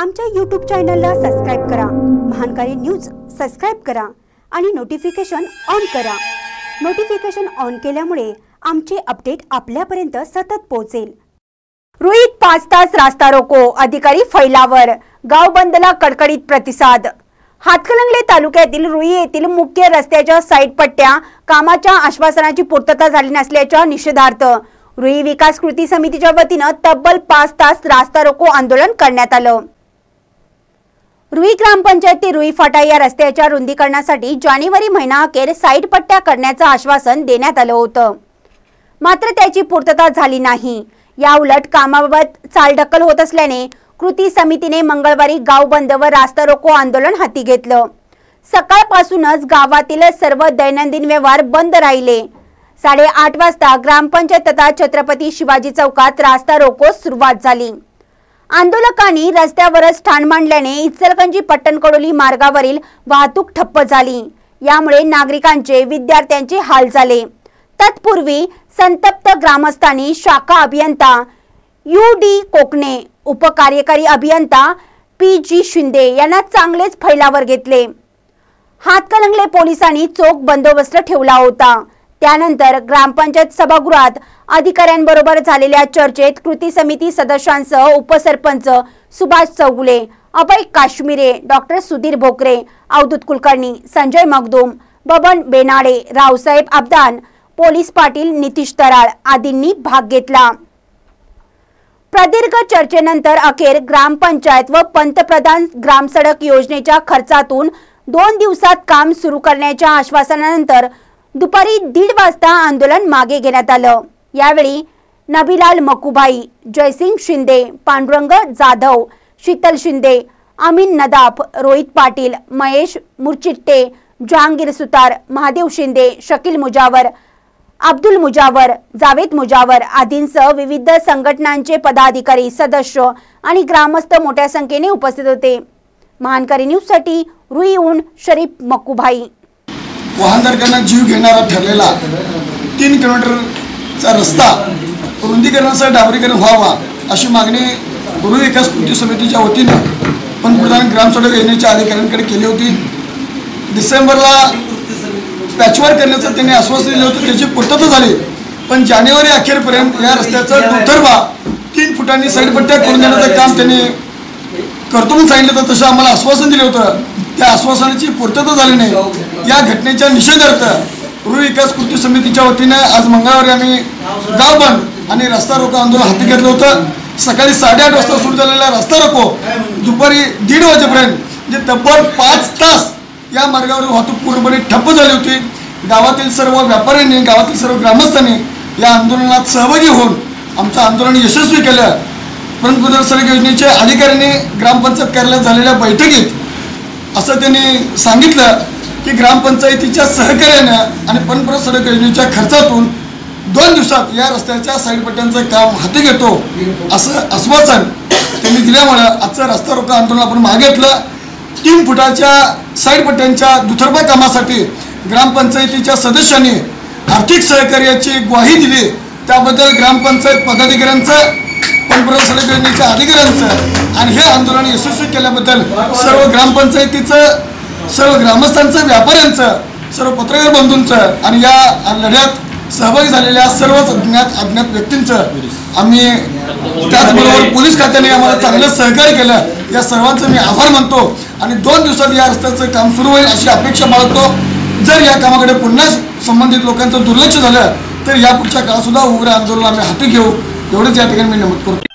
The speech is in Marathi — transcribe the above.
आमच्या यूट्यूब चॅनलला सबस्क्राईब करा. महानकारी न्यूज सबस्क्राईब करा आणि नोटिफिकेशन ऑन करा. नोटिफिकेशन ऑन केल्यामुळे आमचे अपडेट आपल्यापर्यंत सतत पोहोचेल. रुईत पाच तास रास्ता रोको अधिकारी फैलावर. गाव बंदला कडकडीत प्रतिसाद. हातकलंगले तालुक्यातील रुई येथील मुख्य रस्त्याच्या साईड पट्ट्या कामाच्या आश्वासनाची पूर्तता झाली नसल्याच्या निषेधार्थ रुई विकास कृती समितीच्या वतीनं तब्बल पाच तास रास्ता रोको आंदोलन करण्यात आलं. रुई ग्रामपंचायती रुई फाटा या रस्त्याच्या रुंदीकरणासाठी जानेवारी महिना अखेर साईड पट्ट्या करण्याचं आश्वासन देण्यात आलं होतं. मात्र त्याची पूर्तता झाली नाही. या उलट कामाबाबत चालढकल होत असल्याने कृती समितीने मंगळवारी गाव बंद व रास्ता रोको आंदोलन हाती घेतलं. सकाळपासूनच गावातील सर्व दैनंदिन व्यवहार बंद राहिले. साडेआठ वाजता ग्रामपंचायत तथा छत्रपती शिवाजी चौकात रास्ता रोको सुरुवात झाली. आंदोलकांनी रस्त्यावरच ठाण मांडल्याने इचलकंजी पट्टणकडोली मार्गावरील वाहतूक ठप्प झाली. यामुळे नागरिकांचे विद्यार्थ्यांचे हाल झाले. तत्पूर्वी संतप्त ग्रामस्थांनी शाखा अभियंता यू डी कोकणे उपकार्यकारी अभियंता पी जी शिंदे यांना चांगलेच फैलावर घेतले. हातकलंगले पोलिसांनी चोख बंदोबस्त ठेवला होता. त्यानंतर ग्रामपंचायत सभागृहात अधिकाऱ्यांबरोबर झालेल्या चर्चेत कृती समिती सदस्यांसह उपसरपंच सुभाष चौगुले अभय काश्मीरे डॉक्टर सुधीर भोकरे अवधूत कुलकर्णी संजय मगदूम बबन बेनाडे रावसाहेब अब्दान पोलीस पाटील नितीश तराळ आदींनी भाग घेतला. प्रदीर्घ चर्चेनंतर अखेर ग्रामपंचायत व पंतप्रधान ग्रामसडक योजनेच्या खर्चातून दोन दिवसात काम सुरू करण्याच्या आश्वासनानंतर दुपारी दीड वाजता आंदोलन मागे घेण्यात आलं. यावेळी नभिलाल मकुबाई जयसिंग शिंदे पांडुरंग जाधव शीतल शिंदे अमीन नदाफ रोहित पाटील महेश मुरचिट्टे जहांगीर सुतार महादेव शिंदे शकील मुजावर अब्दुल मुजावर जावेद मुजावर आदींसह विविध संघटनांचे पदाधिकारी सदस्य आणि ग्रामस्थ मोठ्या संख्येने उपस्थित होते. महानकारी न्यूजसाठी रुईहून शरीफ मक्कुभाई वाहनधारकांना जीव घेणारा ठरलेला तीन किलोमीटरचा रस्ता रुंदीकरणासह डांबरीकरण व्हावा अशी मागणी गुरु विकास कृती समितीच्या वतीनं पंतप्रधान ग्रामसडक योजनेच्या अधिकाऱ्यांकडे केली होती. डिसेंबरला पॅचवर करण्याचं त्यांनी आश्वासन दिलं होतं. त्याची पूर्तता झाली. पण जानेवारी अखेरपर्यंत या रस्त्याचा दुतर्फा तीन फुटांनी साईडपट्ट्या करून देण्याचं काम त्यांनी करतो म्हणून सांगितलं तर तसं आम्हाला आश्वासन दिलं होतं. त्या आश्वासनाची पूर्तता झाली नाही. या घटनेच्या निषेधार्थ गृहविकास विकास कृती समितीच्या वतीने आज मंगळवारी आम्ही गाव बंद आणि रस्ता रोको आंदोलन हाती घेतलं होतं. सकाळी साडेआठ वाजता सुरू झालेला रस्ता रोको. दुपारी दीड वाजेपर्यंत म्हणजे तब्बल पाच तास या मार्गावर वाहतूक पूर्णपणे ठप्प झाली होती. गावातील सर्व व्यापाऱ्यांनी गावातील सर्व ग्रामस्थांनी या आंदोलनात सहभागी होऊन आमचं आंदोलन यशस्वी केलं. पंतप्रधान सडक योजनेच्या अधिकाऱ्यांनी ग्रामपंचायत कार्यालयात झालेल्या बैठकीत असं त्यांनी सांगितलं की ग्रामपंचायतीच्या सहकार्यानं आणि पंतप्रधान सडक योजनेच्या खर्चातून दोन दिवसात या रस्त्याच्या साईडपट्ट्यांचं काम हाती घेतो असं आश्वासन त्यांनी दिल्यामुळं आजचं रस्ता रोको आंदोलन आपण मागे घेतलं तीन फुटाच्या साईडपट्ट्यांच्या दुतर्फा कामासाठी ग्रामपंचायतीच्या सदस्यांनी आर्थिक सहकार्याची ग्वाही दिली. त्याबद्दल ग्रामपंचायत पदाधिकाऱ्यांचं पंतप्रधान सडक योजनेच्या अधिकाऱ्यांचं आणि हे आंदोलन यशस्वी केल्याबद्दल सर्व ग्रामपंचायतीचं सर्व ग्रामस्थांचं व्यापाऱ्यांचं सर्व पत्रकार बंधूंचं आणि या लढ्यात सहभागी झालेल्या सर्वच अज्ञात अज्ञात व्यक्तींचं आम्ही त्याचबरोबर पोलीस खात्याने आम्हाला चांगलं सहकार्य केलं. या सर्वांचं मी आभार मानतो आणि दोन दिवसात या रस्त्याचं काम सुरू होईल अशी अपेक्षा बाळगतो. जर या कामाकडे पुन्हा संबंधित लोकांचं दुर्लक्ष झालं तर यापुढच्या काळात सुद्धा उग्र आंदोलन आम्ही हाती घेऊ. एवढंच या ठिकाणी मी नमूद करतो